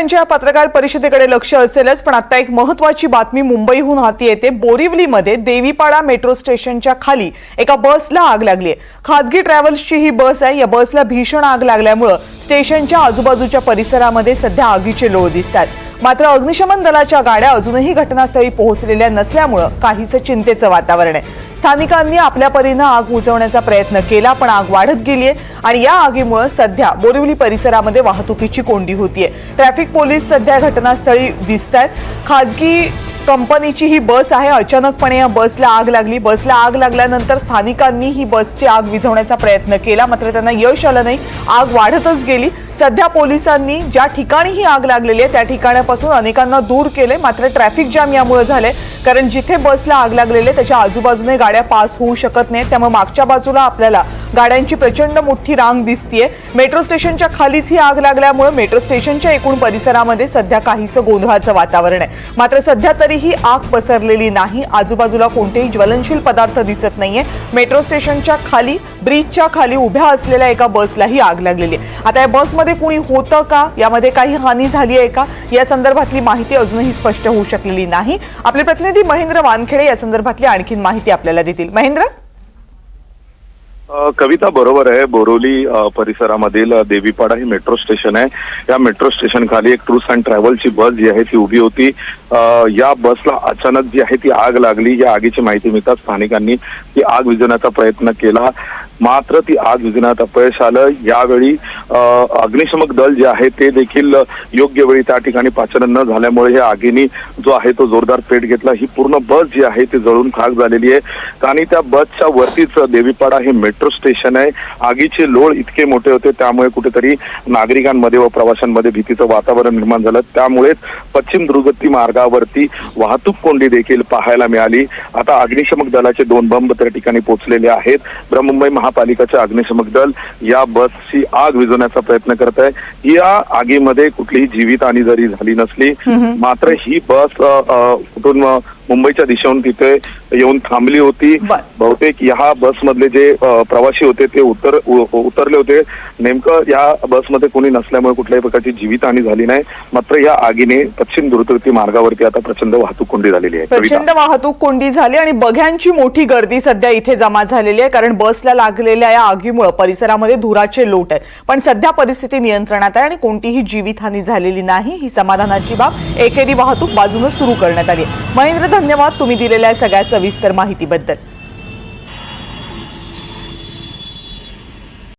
यांच्या पत्रकार परिषदेकडे लक्ष असेलच पण आता एक महत्वाची बातमी मुंबईहून हाती येते. बोरिवलीमध्ये देवीपाडा मेट्रो स्टेशनच्या खाली एका बसला आग लागली आहे खासगी ट्रॅव्हल्सची ही बस आहे. या बसला भीषण आग लागल्यामुळं स्टेशनच्या आजूबाजूच्या परिसरामध्ये सध्या आगीचे लोळ दिसतात मात्र अग्निशमन दलाच्या गाड्या अजूनही घटनास्थळी पोहोचलेल्या नसल्यामुळं काहीसं चिंतेचं वातावरण आहे. स्थानिकांनी आपल्या परीनं आग बुझवण्याचा प्रयत्न केला पण आग वाढत गेलीये आणि या आगीमुळे सध्या बोरिवली परिसरामध्ये वाहतुकीची कोंडी होतीये. ट्रॅफिक पोलीस सध्या घटनास्थळी दिसत आहेत खाजगी कंपनीची ही बस आहे. अचानकपणे या बसला आग लागली. बसला आग लागल्यानंतर स्थानिकांनी ही बसची आग विझवण्याचा प्रयत्न केला. मात्र त्यांना यश आलं नाही. आग वाढतच गेली. सध्या पोलिसांनी ज्या ठिकाणी ही आग लागलेली आहे त्या ठिकाणापासून अनेकांना दूर केले मात्र ट्रॅफिक जाम यामुळे झाले कारण जिथे बसला आग लागलेली आहे त्याच्या आजूबाजूने गाड्या पास होऊ शकत नाहीत. त्यामुळे मागच्या बाजूला आपल्याला गाड्यांची प्रचंड मोठी रांग दिसतीये. मेट्रो स्टेशनच्या खालीच ही आग लागल्यामुळे मेट्रो स्टेशनच्या एकूण परिसरामध्ये सध्या काहीसं गोंधळाचं वातावरण आहे. मात्र सध्या तरी ही आग पसरलेली नाही. आजूबाजूला कोणतेही ज्वलनशील पदार्थ दिसत नाहीये. मेट्रो स्टेशनच्या खाली ब्रिजच्या खाली उभ्या असलेल्या एका बसलाही आग लागलेली आहे. आता या बसमध्ये कुणी होतं का? यामध्ये काही हानी झाली आहे का? या संदर्भातली माहिती अजूनही स्पष्ट होऊ शकलेली नाही. आपले प्रतिनिधी महेंद्र वानखेडे या संदर्भातली आणखीन माहिती आपल्याला देतील. महेंद्र? कविता बरोबर आहे. बोरोली परिसरामधील देवीपाडा ही मेट्रो स्टेशन आहे. या मेट्रो स्टेशन खाली एक टूर्स अँड ट्रॅव्हलची बस जी आहे ती उभी होती. या बसला अचानक जी आहे ती आग लागली. या आगीची माहिती मिळताच स्थानिकांनी ती आग विझवण्याचा प्रयत्न केला. मात्र ती आग विझवण्यात अपयश आलं. यावेळी अग्निशमक दल जे आहे ते देखील योग्य वेळी त्या ठिकाणी पाचन न झाल्यामुळे या आगीने जो आहे तो जोरदार पेट घेतला. ही पूर्ण बस जी आहे ती जळून खाक झालेली आहे. आणि त्या बसच्या वरतीच देवीपाडा हे मेट्रो स्टेशन आहे. आगीचे लोळ इतके मोठे होते त्यामुळे कुठेतरी नागरिकांमध्ये व प्रवाशांमध्ये भीतीचं वातावरण निर्माण झालं. त्यामुळेच पश्चिम दुर्गती मार्गावरती वाहतूक कोंडी देखील पाहायला मिळाली. आता अग्निशमक दलाचे दोन बंब त्या ठिकाणी पोहोचलेले आहेत. बृहमुंबई महापालिकाचे अग्निशमक दल या बसची आग विझवण्याचा प्रयत्न करत आहे. या आगीमध्ये कुठलीही जीवितहानी जरी झाली नसली मात्र ही बस कुठून मुंबईच्या दिशेहून तिथे येऊन थांबली होती. बहुतेक ह्या बसमधले जे प्रवासी होते ते उतर उतरले होते नेमकं या बसमध्ये कोणी नसल्यामुळे कुठल्याही प्रकारची जीवितहानी झाली नाही मात्र या आगीने पश्चिम द्रुतगती मार्गावरती आता प्रचंड वाहतूक कोंडी झालेली आहे. प्रचंड वाहतूक कोंडी झाली आणि बघ्यांची मोठी गर्दी सध्या इथे जमा झालेली आहे कारण बसला लागलेल्या या आगीमुळे परिसरामध्ये धुराचे लोट आहेत पण सध्या परिस्थिती नियंत्रणात आहे आणि कोणतीही जीवितहानी झालेली नाही ही समाधानाची बाब एकेरी वाहतूक बाजूने सुरू करण्यात आली. महेंद्र धन्यवाद तुम्ही दिलेल्या सगळ्या सविस्तर माहितीबद्दल.